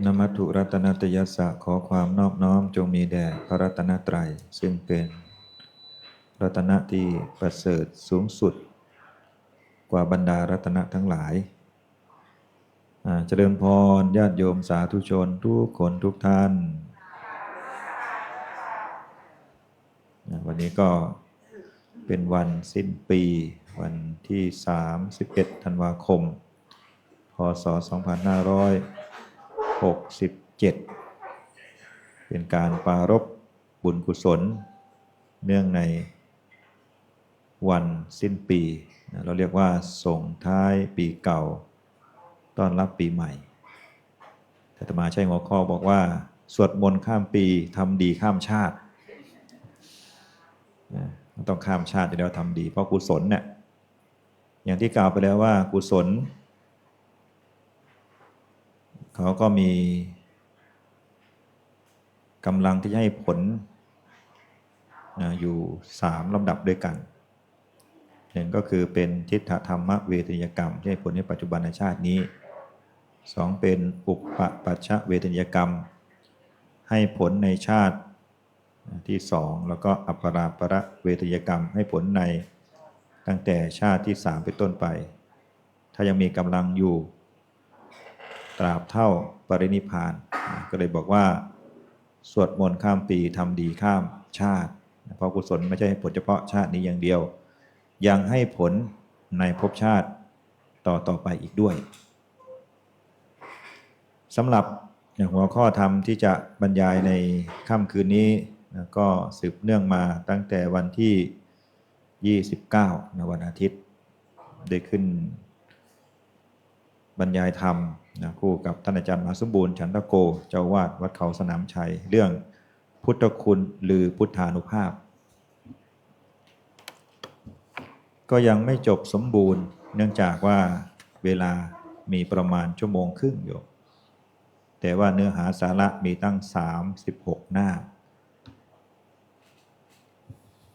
นมัตถุรัตนตยสสะขอความนอบน้อมจงมีแด่พระรัตนตรัย ซึ่งเป็นรัตนะที่ประเสริฐสูงสุด กว่าบรรดารัตนะทั้งหลายเจริญพรญาติโยมสาธุชนทุกคนทุกท่าน วันนี้ก็เป็นวันสิ้นปี วันที่ 31 ธันวาคม พศ 2567 เป็นการปารบบุญกุศล เนื่องในวันสิ้นปี เราเรียกว่าส่งท้ายปีเก่า ต้อนรับปีใหม่แต่ตมาใช้หัวข้อบอกว่า สวดมนต์ข้ามปีทำดีข้ามชาติต้องข้ามชาติจะได้ทำดี เพราะกุศลเนี่ยอย่างที่กล่าวไปแล้วว่ากุศล เขาก็มีกำลังที่จะให้ผลนะอยู่สามลำดับด้วยกันหนึ่งก็คือเป็นทิฏฐธรรมเวทยกรรม ที่ให้ผลในปัจจุบันชาตินี้สองเป็นอุปปัชชะเวทยกรรม ให้ผลในชาติที่สองแล้วก็อัปปราประเวทยกรรมให้ผลในตั้งแต่ชาติที่สามเป็นต้นไป ถ้ายังมีกำลังอยู่ ตราบเท่าปรินิพาน ก็เลยบอกว่าสวดมนต์ข้ามปีทำดีข้ามชาติ เพราะกุศลไม่ใช่ให้ผลเฉพาะชาตินี้อย่างเดียว ยังให้ผลในภพชาติต่อต่อไปอีกด้วยสำหรับหัวข้อธรรมที่จะบรรยายในค่ำคืนนี้นะก็สืบเนื่องมาตั้งแต่วันที่ 29นวันอาทิตย์ ได้ขึ้นบรรยายธรรม นะคู่กับท่านอาจารย์มาสมบูรณ์ฉันทโก เจ้าวาดวัดเขาสนามชัย เรื่องพุทธคุณหรือพุทธานุภาพ ก็ยังไม่จบสมบูรณ์ เนื่องจากว่าเวลามีประมาณชั่วโมงครึ่งอยู่ แต่ว่าเนื้อหาสาระมีตั้ง 36 หน้า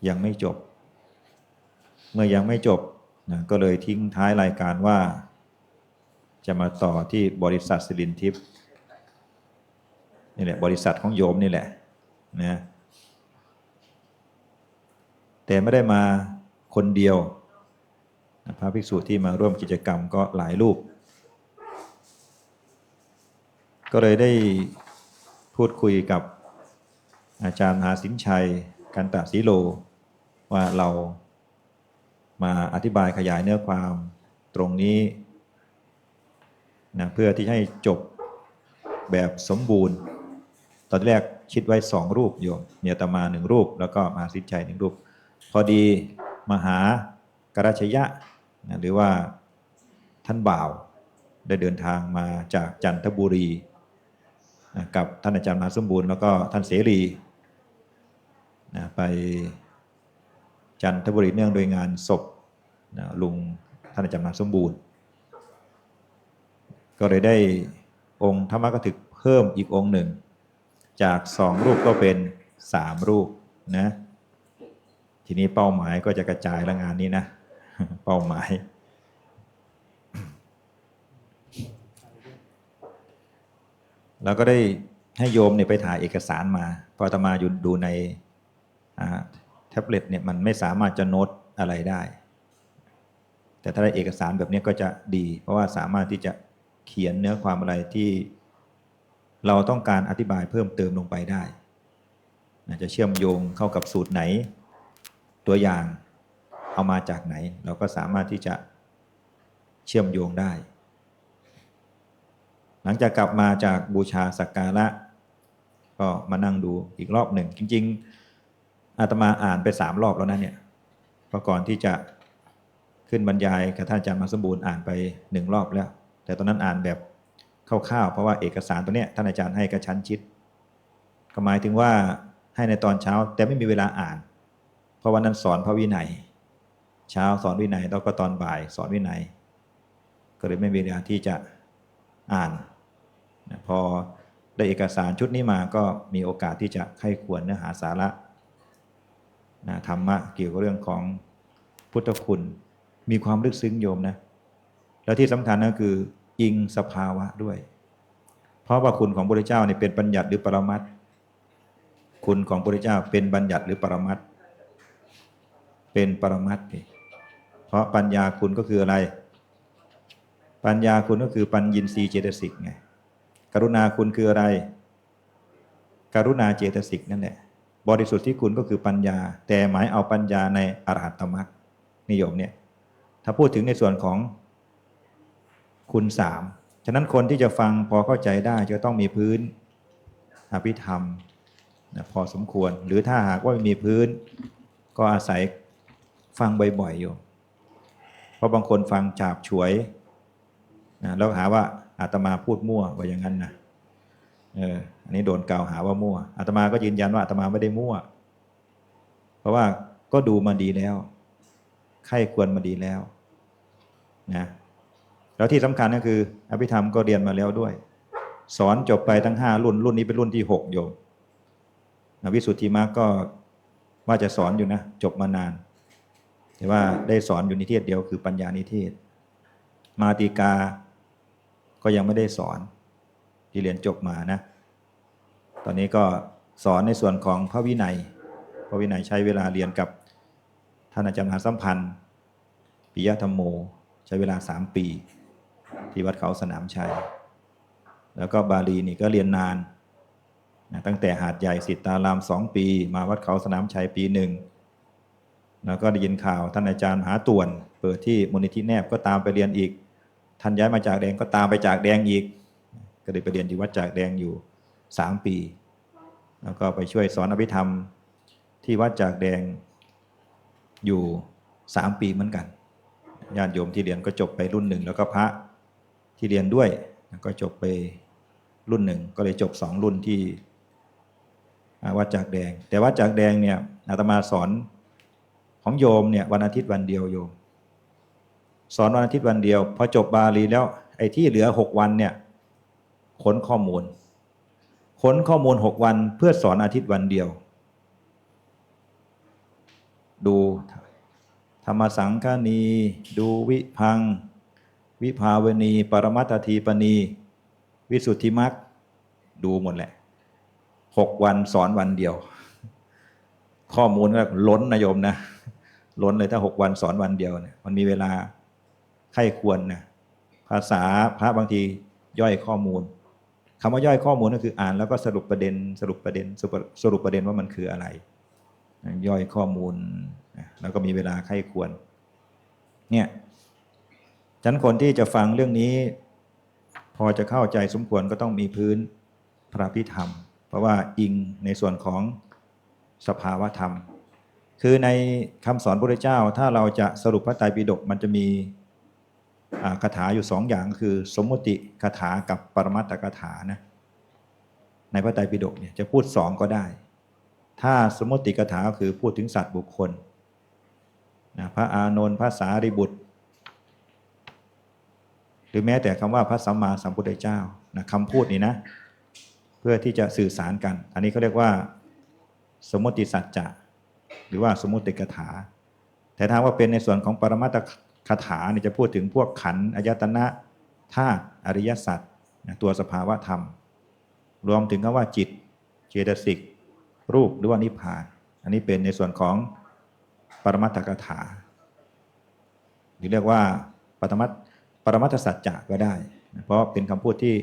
ยังไม่จบ เมื่อยังไม่จบนะก็เลยทิ้งท้ายรายการว่า จะมาต่อที่บริษัทสิรินทิพย์นี่แหละบริษัทของโยมนี่แหละนะแต่ไม่ได้มาคนเดียวพระภิกษุที่มาร่วมกิจกรรมก็หลายรูป ก็เลยได้พูดคุยกับอาจารย์มหาสินชัย กันตะสีโล ว่าเรามาอธิบายขยายเนื้อความตรงนี้ นะเพื่อที่ให้จบแบบสมบูรณ์ ตอนแรกคิดไว้สองรูปโยมเนียตมาหนึ่งรูป แล้วก็มหาสินชัยหนึ่งรูป พอดีมหากราชยะนะหรือว่าท่านบ่าวได้เดินทางมาจากจันทบุรีนะกับท่านอาจารย์มาสมบูรณ์แล้วก็ท่านเสรีนะไปจันทบุรีเนื่องโดยงานศพนะลุงท่านอาจารย์มาสมบูรณ์ ก็เลยได้องค์ธรรมกถึกเพิ่มอีกองค์หนึ่ง จากสองรูปก็เป็นสามรูปนะ ทีนี้เป้าหมายก็จะกระจายละงานนี้นะ เป้าหมาย แล้วก็ได้ให้โยมเนี่ยไปถ่ายเอกสารมา พอตมาอยู่ดูในแท็บเล็ตเนี่ยมันไม่สามารถจะโน้ตอะไรได้ แต่ถ้าได้เอกสารแบบนี้ก็จะดี เพราะว่าสามารถที่จะ เขียนเนื้อความอะไรที่เราต้องการอธิบายเพิ่มเติมลงไปได้จะเชื่อมโยงเข้ากับสูตรไหน ตัวอย่างเอามาจากไหน เราก็สามารถที่จะเชื่อมโยงได้ หลังจากกลับมาจากบูชาสักการะ ก็มานั่งดูอีกรอบหนึ่ง จริง ๆอาตมาอ่านไปสามรอบแล้วนะเนี่ยเพราะก่อนที่จะขึ้นบรรยายกับท่านอาจารย์มาสมบูรณ์อ่านไปหนึ่งรอบแล้ว แต่ตอนนั้นอ่านแบบคร่าวๆเพราะว่าเอกสารตัวเนี้ยท่านอาจารย์ให้กระชั้นชิดก็หมายถึงว่าให้ในตอนเช้าแต่ไม่มีเวลาอ่าน เพราะวันนั้นสอนพระวินัย เช้าสอนวินัยแล้วก็ตอนบ่ายสอนวินัย ก็เลยไม่มีเวลาที่จะอ่านนะพอได้เอกสารชุดนี้มาก็มีโอกาสที่จะไข้ควรเนื้อหาสาระนะธรรมะเกี่ยวกับเรื่องของพุทธคุณ มีความลึกซึ้งโยมนะ แล้วที่สำคัญก็คืออิงสภาวะด้วย เพราะว่าคุณของพระเจ้าเนี่ยเป็นบัญญัติหรือปรมัตคุณของพระเจ้าเป็นบัญญัติหรือปรมัตเป็นปรมัตถ์นี่เพราะปัญญาคุณก็คืออะไร ปัญญาคุณก็คือปัญญินทรีย์เจตสิกไงกรุณาคุณคืออะไร กรุณาเจตสิกนั่นแหละบริสุทธิ์ที่คุณก็คือปัญญา แต่หมายเอาปัญญาในอรหัตตมรรคนิยมเนี่ยถ้าพูดถึงในส่วนของ คุณสามฉะนั้นคนที่จะฟังพอเข้าใจได้จะต้องมีพื้นอภิธรรมนะพอสมควร หรือถ้าหากว่าไม่มีพื้น ก็อาศัยฟังบ่อยๆอยู่ เพราะบางคนฟังจาบฉวยนะแล้วหาว่าอาตมาพูดมั่วว่าอย่างนั้นนะเอออันนี้โดนกล่าวหาว่ามั่วอาตมาก็ยืนยันว่าอาตมาไม่ได้มั่ว เพราะว่าก็ดูมาดีแล้วไข้ควรมาดีแล้วนะ แล้วที่สำคัญก็คืออภิธรรมก็เรียนมาแล้วด้วย สอนจบไปทั้งห้ารุ่น รุ่นนี้เป็นรุ่นที่หกโยมวิสุทธิมรรคก็ว่าจะสอนอยู่นะ จบมานาน แต่ว่าได้สอนอยู่นิเทศเดียวคือปัญญานิเทศ มาติกาก็ยังไม่ได้สอนที่เรียนจบมานะ ตอนนี้ก็สอนในส่วนของพระวินัย พระวินัยใช้เวลาเรียนกับท่านอาจารย์มหาสัมพันธ์ปิยธรรมโม ใช้เวลาสามปี ที่วัดเขาสนามชัย แล้วก็บาลีนี่ก็เรียนนานนะตั้งแต่หาดใหญ่สิทตารามสองปี มาวัดเขาสนามชัยปีหนึ่งแล้วก็ได้ยินข่าวท่านอาจารย์มหาต่วน เปิดที่มูลนิธิแนบก็ตามไปเรียนอีก ท่านย้ายมาจากแดงก็ตามไปจากแดงอีก ก็เลยไปเรียนที่วัดจากแดงอยู่สามปี แล้วก็ไปช่วยสอนอภิธรรมที่วัดจากแดงอยู่สามปีเหมือนกันญาติโยมที่เรียนก็จบไปรุ่นหนึ่งแล้วก็พระ ที่เรียนด้วย ก็จบไปรุ่นหนึ่ง ก็เลยจบสองรุ่นที่วัดจากแดง แต่วัดจากแดงเนี่ยอาตมาสอนของโยมเนี่ยวันอาทิตย์วันเดียวโยม สอนวันอาทิตย์วันเดียวพอจบบาลีแล้วไอ้ที่เหลือหกวันเนี่ยค้นข้อมูลค้นข้อมูลหกวันเพื่อสอนอาทิตย์วันเดียว ดูธรรมสังฆานีดูวิพัง วิภาวณี ปรมัตถทีปณี วิสุทธิมักดูหมดแหละหกวันสอนวันเดียว ข้อมูลก็ล้นนะโยมนะ ล้นเลยถ้าหกวันสอนวันเดียวเนี่ยมันมีเวลาไข้ควรนะภาษาพระบางทีย่อยข้อมูลคำว่าย่อยข้อมูลก็คืออ่านแล้วก็สรุปประเด็นสรุปประเด็นสรุปประเด็นว่ามันคืออะไร ย่อยข้อมูลแล้วก็มีเวลาไข้ควร เนี่ย ฉันคนที่จะฟังเรื่องนี้ พอจะเข้าใจสมควรก็ต้องมีพื้นพระพิธรรม เพราะว่าอิงในส่วนของสภาวธรรม คือในคำสอนพระเจ้าถ้าเราจะสรุปพระไตรปิฎกมันจะมีคาถาอยู่สองอย่างคือ สมมติคาถากับปรมัตถคาถานะในพระไตรปิฎกเนี่ยจะพูดสองก็ได้ ถ้าสมมติคาถาก็คือพูดถึงสัตว์บุคคลนะพระอานนท์พระสารีบุตร หรือแม้แต่คำว่าพระสัมมาสัมพุทธเจ้านะคำพูดนี้นะ เพื่อที่จะสื่อสารกัน อันนี้เขาเรียกว่า สมมติสัจจะหรือว่าสมมติกถา แต่ถ้าว่าเป็นในส่วนของปรมัตถคาถาเนี่ยจะพูดถึงพวกขันอายตนะธาตุอริยสัจตัวสภาวะธรรม รวมถึงคำว่าจิตเจตสิก รูปหรือว่านิพพาน อันนี้เป็นในส่วนของปรมัตถกถาหรือเรียกว่าปรมัต ปรมัตถสัจจะก็ได้ เพราะเป็นคำพูดที่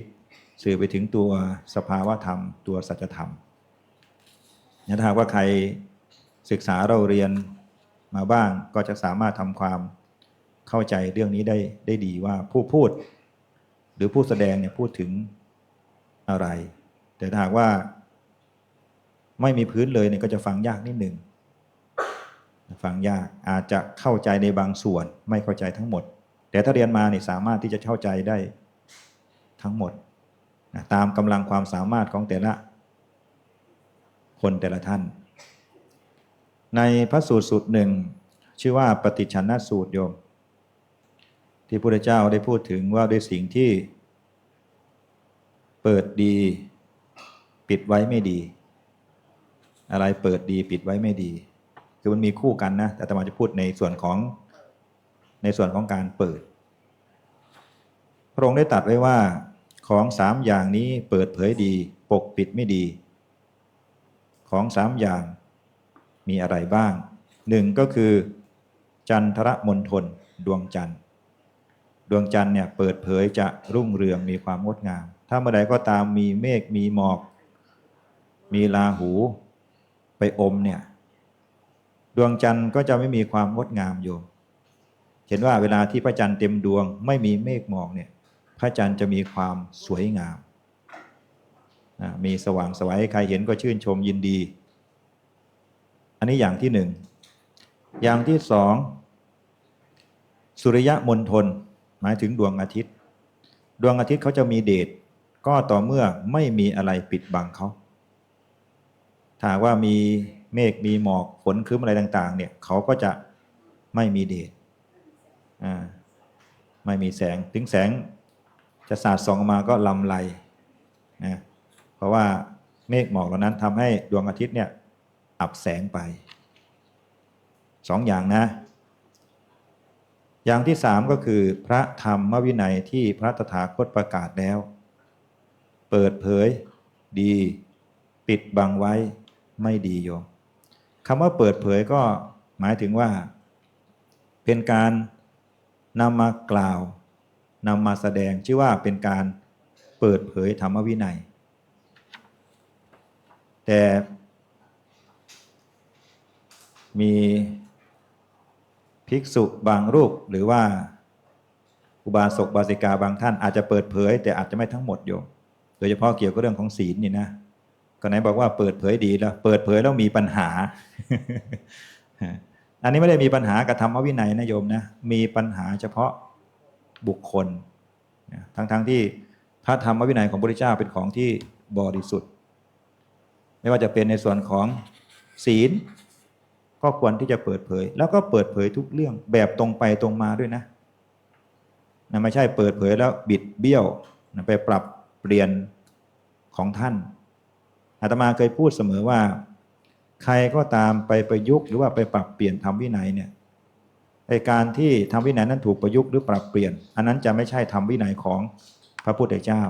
สื่อไปถึงตัวสภาวะธรรม ตัวสัจธรรมถ้าหากว่าใครศึกษาเราเรียนมาบ้างก็จะสามารถทำความเข้าใจเรื่องนี้ได้ได้ดีว่าผู้พูด หรือผู้แสดงเนี่ยพูดถึงอะไร แต่ถ้าหากว่า ไม่มีพื้นเลยเนี่ยก็จะฟังยากนิดหนึ่งฟังยากอาจจะเข้าใจในบางส่วน ไม่เข้าใจทั้งหมด แต่ถ้าเรียนมาเนี่ยสามารถที่จะเข้าใจได้ทั้งหมดนะตามกำลังความสามารถของแต่ละคนแต่ละท่าน ในพระสูตรสูตรหนึ่ง ชื่อว่าปฏิชันนสูตรโยม ที่พระพุทธเจ้าได้พูดถึงว่าด้วยสิ่งที่เปิดดีปิดไว้ไม่ดี อะไรเปิดดีปิดไว้ไม่ดี คือมันมีคู่กันนะแต่ตมาจะพูดในส่วนของ ในส่วนของการเปิด พระองค์ได้ตรัสไว้ว่าของสามอย่างนี้เปิดเผยดี ปกปิดไม่ดี ของสามอย่างมีอะไรบ้างหนึ่งก็คือ จันทรมณฑลดวงจันทร์ ดวงจันทร์เนี่ยเปิดเผยจะรุ่งเรืองมีความงดงาม ถ้าเมื่อใดก็ตามมีเมฆมีหมอก มีลาหูไปอมเนี่ย ดวงจันทร์ก็จะไม่มีความงดงามโยม เห็นว่าเวลาที่พระจันทร์เต็มดวง ไม่มีเมฆหมอกเนี่ยพระจันทร์จะมีความสวยงาม มีสว่างสวยใครเห็นก็ชื่นชมยินดี อันนี้อย่างที่หนึ่ง อย่างที่สอง สุริยะมณฑลหมายถึงดวงอาทิตย์ ดวงอาทิตย์เขาจะมีเดชก็ต่อเมื่อไม่มีอะไรปิดบังเขาถ้าว่ามีเมฆมีหมอกฝนครึ้มอะไรต่าง ๆ เนี่ยเขาก็จะไม่มีเดช ไม่มีแสงถึงแสงจะสาดส่องออกมาก็ลำไรนะเพราะว่าเมฆหมอกเหล่านั้นทำให้ดวงอาทิตย์เนี่ยอับแสงไปสองอย่างนะ อย่างที่สามก็คือพระธรรมวินัยที่พระตถาคตประกาศแล้ว เปิดเผยดี ปิดบังไว้ไม่ดีโยมคำว่าเปิดเผยก็หมายถึงว่า เป็นการ นำมากล่าวนำมาแสดงชื่อว่าเป็นการเปิดเผยธรรมวินัย แต่มีภิกษุบางรูปหรือว่าอุบาสกบาสิกาบางท่านอาจจะเปิดเผย แต่อาจจะไม่ทั้งหมดโยมโดยเฉพาะเกี่ยวกับเรื่องของศีลนี่นะก็ไหนบอกว่าเปิดเผยดีแล้ว เปิดเผยแล้วมีปัญหา อันนี้ไม่ได้มีปัญหากับธรรมวินัยนะโยมนะ มีปัญหาเฉพาะบุคคล ทั้งๆทที่พระธรรมวินัยของพระพุทธเจ้าเป็นของที่บริสุทธิ์ ไม่ว่าจะเป็นในส่วนของศีล ก็ควรที่จะเปิดเผย แล้วก็เปิดเผยทุกเรื่องแบบตรงไปตรงมาด้วยนะนะไม่ใช่เปิดเผยแล้วบิดเบี้ยวนะไปปรับเปลี่ยนของท่านอาตมาเคยพูดเสมอว่า ใครก็ตามไปประยุกต์หรือว่าไปปรับเปลี่ยนทำวินัยเนี่ยไอการที่ทำวินัยนั้นถูกประยุกต์หรือปรับเปลี่ยน อันนั้นจะไม่ใช่ทำวินัยของพระพุทธเจ้า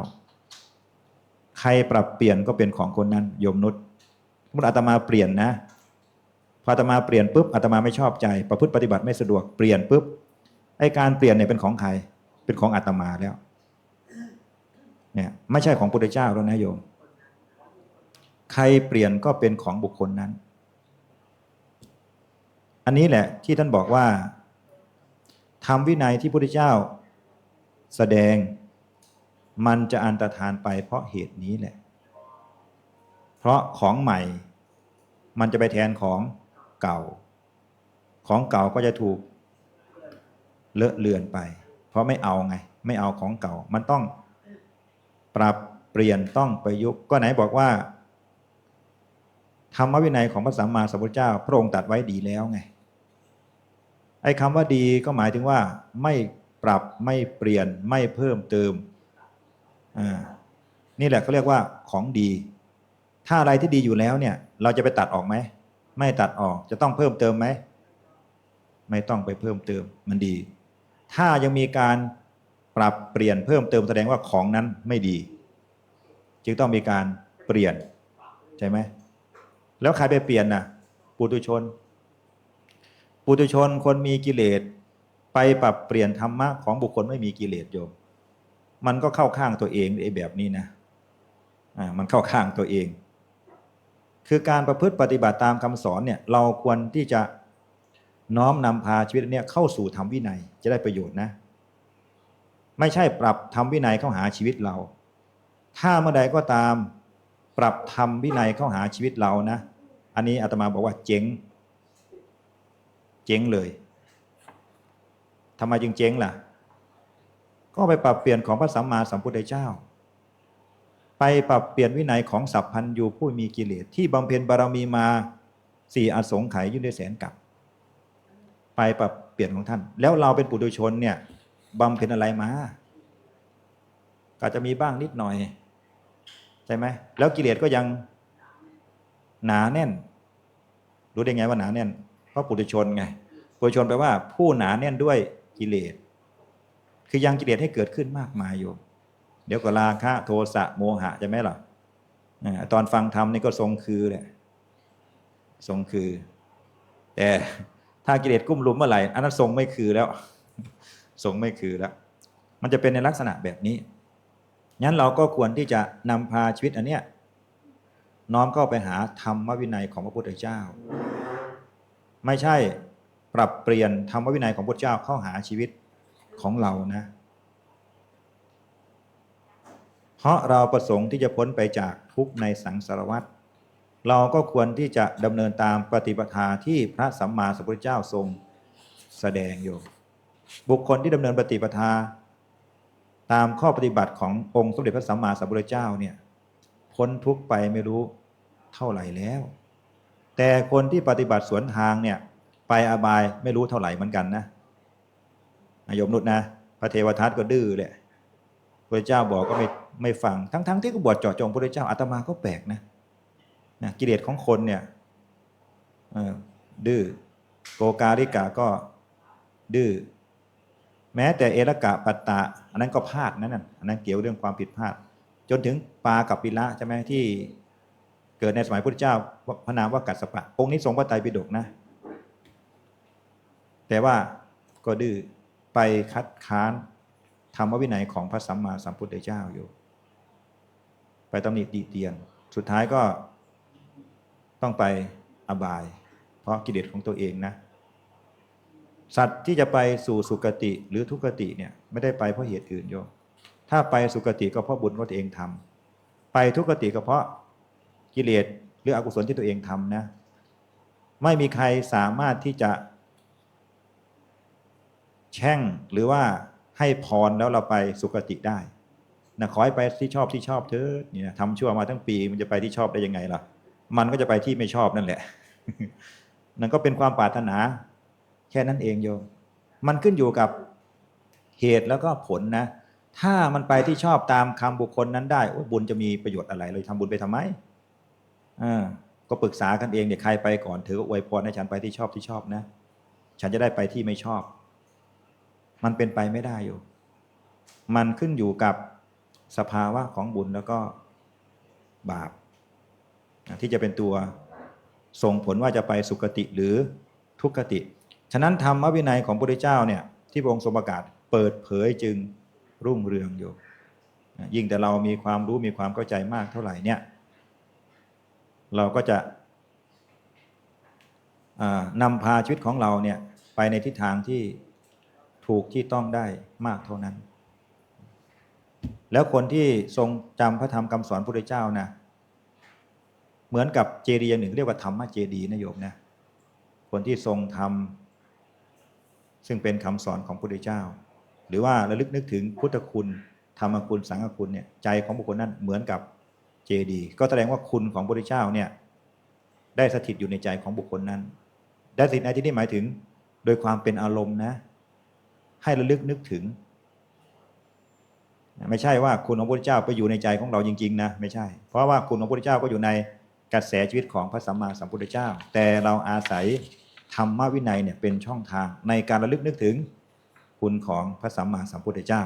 ใครปรับเปลี่ยนก็เป็นของคนนั้นโยมนุษย์มมติอาตมาเปลี่ยนนะพออาตมาเปลี่ยนปุ๊บอาตมาไม่ชอบใจ ประพฤติปฏิบัติไม่สะดวกเปลี่ยนปุ๊บไอการเปลี่ยนเนี่ยเป็นของใครเป็นของอาตมาแล้วเนี่ยไม่ใช่ของพุทธเจ้าแล้วนะโยม ใครเปลี่ยนก็เป็นของบุคคลนั้น อันนี้แหละที่ท่านบอกว่าทำวินัยที่พระพุทธเจ้า แสดงมันจะอันตรธานไปเพราะเหตุนี้แหละ เพราะของใหม่ มันจะไปแทนของเก่า ของเก่าก็จะถูกเลอะเลือนไป เพราะไม่เอาไง ไม่เอาของเก่า มันต้องปรับเปลี่ยนต้องประยุกต์ก็ไหนบอกว่าธรรมวินัยของพระสัมมาสัมพุทธเจ้า พระองค์ตัดไว้ดีแล้วไง ไอ้คำว่าดีก็หมายถึงว่า ไม่ปรับไม่เปลี่ยนไม่เพิ่มเติมอ่านี่แหละเขาเรียกว่าของดี ถ้าอะไรที่ดีอยู่แล้วเนี่ย เราจะไปตัดออกไหม ไม่ตัดออกจะต้องเพิ่มเติมไหม ไม่ต้องไปเพิ่มเติมมันดี ถ้ายังมีการปรับเปลี่ยนเพิ่มเติมแสดงว่าของนั้นไม่ดี จึงต้องมีการเปลี่ยนใช่ไหมแล้วใครไปเปลี่ยนน่ะปุถุชน ปุถุชนคนมีกิเลสไปปรับเปลี่ยนธรรมะของบุคคลไม่มีกิเลสโยม มันก็เข้าข้างตัวเองไอ้แบบนี้นะอ่ามันเข้าข้างตัวเอง คือการประพฤติปฏิบัติตามคำสอนเนี่ยเราควรที่จะน้อมนำพาชีวิตเนี่ยเข้าสู่ธรรมวินัยจะได้ประโยชน์นะ ไม่ใช่ปรับธรรมวินัยเข้าหาชีวิตเรา ถ้าเมื่อใดก็ตามปรับธรรมวินัยเข้าหาชีวิตเรานะ อันนี้อาตมาบอกว่าเจ๊ง เจ๊งเลยทำไมจึงเจ๊งล่ะ ก็ไปปรับเปลี่ยนของพระสัมมาสัมพุทธเจ้า ไปปรับเปลี่ยนวินัยของสัพพันยูผู้มีกิเลสที่บำเพ็ญบารมีมาสี่อสงไขยยุ่งด้วยแสนกับ ไปปรับเปลี่ยนของท่าน แล้วเราเป็นปุถุชนเนี่ยบำเพ็ญอะไรมาก็จะมีบ้างนิดหน่อยใช่ไหมแล้วกิเลสก็ยังหนาแน่น รู้ได้ไงว่าหนาแน่น เพราะปุถุชนไงปุถุชนแปลว่าผู้หนาแน่นด้วยกิเลส คือยังกิเลสให้เกิดขึ้นมากมายอยู่ เดี๋ยวก็ราคะโทสะโมหะใช่ไหมล่ะอ่าตอนฟังธรรมนี่ก็ทรงคือแหละทรงคือ แต่ถ้ากิเลสกุ้มลุมเมื่อไหร่อันนั้นทรงไม่คือแล้วทรงไม่คือแล้ว มันจะเป็นในลักษณะแบบนี้งั้นเราก็ควรที่จะนำพาชีวิตอันเนี้ยน้อมเข้าไปหาธรรมวินัยของพระพุทธเจ้า ไม่ใช่ปรับเปลี่ยนธรรมวินัยของพระเจ้าเข้าหาชีวิตของเรานะ เพราะเราประสงค์ที่จะพ้นไปจากทุกข์ในสังสารวัฏเราก็ควรที่จะดำเนินตามปฏิปทาที่พระสัมมาสัมพุทธเจ้าทรงแสดงอยู่ บุคคลที่ดำเนินปฏิปทา ตามข้อปฏิบัติขององค์สมเด็จพระสัมมาสัมพุทธเจ้าเนี่ยพ้นทุกข์ไปไม่รู้เท่าไหร่แล้ว แต่คนที่ปฏิบัติสวนทางเนี่ย ไปอบายไม่รู้เท่าไหร่เหมือนกันนะนายมนุษย์นะ พระเทวทัตก็ดื้อเลยพระเจ้าบอกก็ไม่ไม่ฟัง ทั้งๆที่ก็บวชเจาะจงพระเจ้าอาตมาก็แปลกนะนะกิเลสของคนเนี่ยดื้อโกกาลิกาก็ดื้อแม้แต่เอรกะปัตตะ อันนั้นก็พลาดนั่นน่ะอันนั้นเกี่ยวเรื่องความผิดพลาด จนถึงปากับปิละใช่ไหมที่ เกิดในสมัยพุทธเจ้าพระนามว่ากัสสปะ องค์นี้ทรงพระไตรปิฎกนะ แต่ว่าก็ดื้อไปคัดค้านธรรมวินัยของพระสัมมาสัมพุทธเจ้าอยู่ ไปตำหนิติเตียน สุดท้ายก็ต้องไปอบาย เพราะกิเลสของตัวเองนะ สัตว์ที่จะไปสู่สุคติหรือทุกติเนี่ยไม่ได้ไปเพราะเหตุอื่นโยมถ้าไปสุคติก็เพราะบุญที่ตัวเองทำไปทุกติก็เพราะ กิเลสหรืออกุศลที่ตัวเองทำนะ ไม่มีใครสามารถที่จะ แช่งหรือว่าให้พรแล้วเราไปสุคติได้นะขอให้ไปที่ชอบที่ชอบเถอะเนี่ยทำชั่วมาทั้งปีมันจะไปที่ชอบได้ยังไงล่ะ มันก็จะไปที่ไม่ชอบนั่นแหละ นั่นก็เป็นความปรารถนา แค่นั้นเองโยมมันขึ้นอยู่กับเหตุแล้วก็ผลนะ ถ้ามันไปที่ชอบตามคำบุคคลนั้นได้โอ้บุญจะมีประโยชน์อะไรเลยทำบุญไปทำไม อ่าก็ปรึกษากันเองเดี๋ยวใครไปก่อนเธอก็อวยพรให้ฉันไปที่ชอบที่ชอบนะ ฉันจะได้ไปที่ไม่ชอบ มันเป็นไปไม่ได้อยู่ มันขึ้นอยู่กับสภาวะของบุญแล้วก็บาป ที่จะเป็นตัวส่งผลว่าจะไปสุคติหรือทุกขติ ฉะนั้นธรรมวินัยของพระพุทธเจ้าเนี่ยที่พระองค์ทรงประกาศเปิดเผยจึงรุ่งเรืองอยู่ ยิ่งแต่เรามีความรู้มีความเข้าใจมากเท่าไหร่เนี่ย เราก็จะนำพาชีวิตของเราเนี่ยไปในทิศทางที่ถูกที่ต้องได้มากเท่านั้น แล้วคนที่ทรงจำพระธรรมคำสอนพระเจ้านะเหมือนกับเจดีย์อย่างหนึ่งเรียกว่าธรรมเจดีย์นะโยมนะคนที่ทรงทำซึ่งเป็นคำสอนของพระเจ้า หรือว่าระลึกนึกถึงพุทธคุณธรรมคุณสังฆคุณเนี่ยใจของบุคคลนั้นเหมือนกับ เจดีก็แสดงว่าคุณของพระพุทธเจ้าเนี่ยได้สถิตอยู่ในใจของบุคคลนั้น ได้สถิตในที่นี้หมายถึง โดยความเป็นอารมณ์นะ ให้ระลึกนึกถึง ไม่ใช่ว่าคุณของพระพุทธเจ้าไปอยู่ในใจของเราจริง ๆ นะ ไม่ใช่ เพราะว่าคุณของพระพุทธเจ้าก็อยู่ในกระแสชีวิตของพระสัมมาสัมพุทธเจ้า แต่เราอาศัยธรรมวินัยเนี่ยเป็นช่องทางในการระลึกนึกถึง คุณของพระสัมมาสัมพุทธเจ้า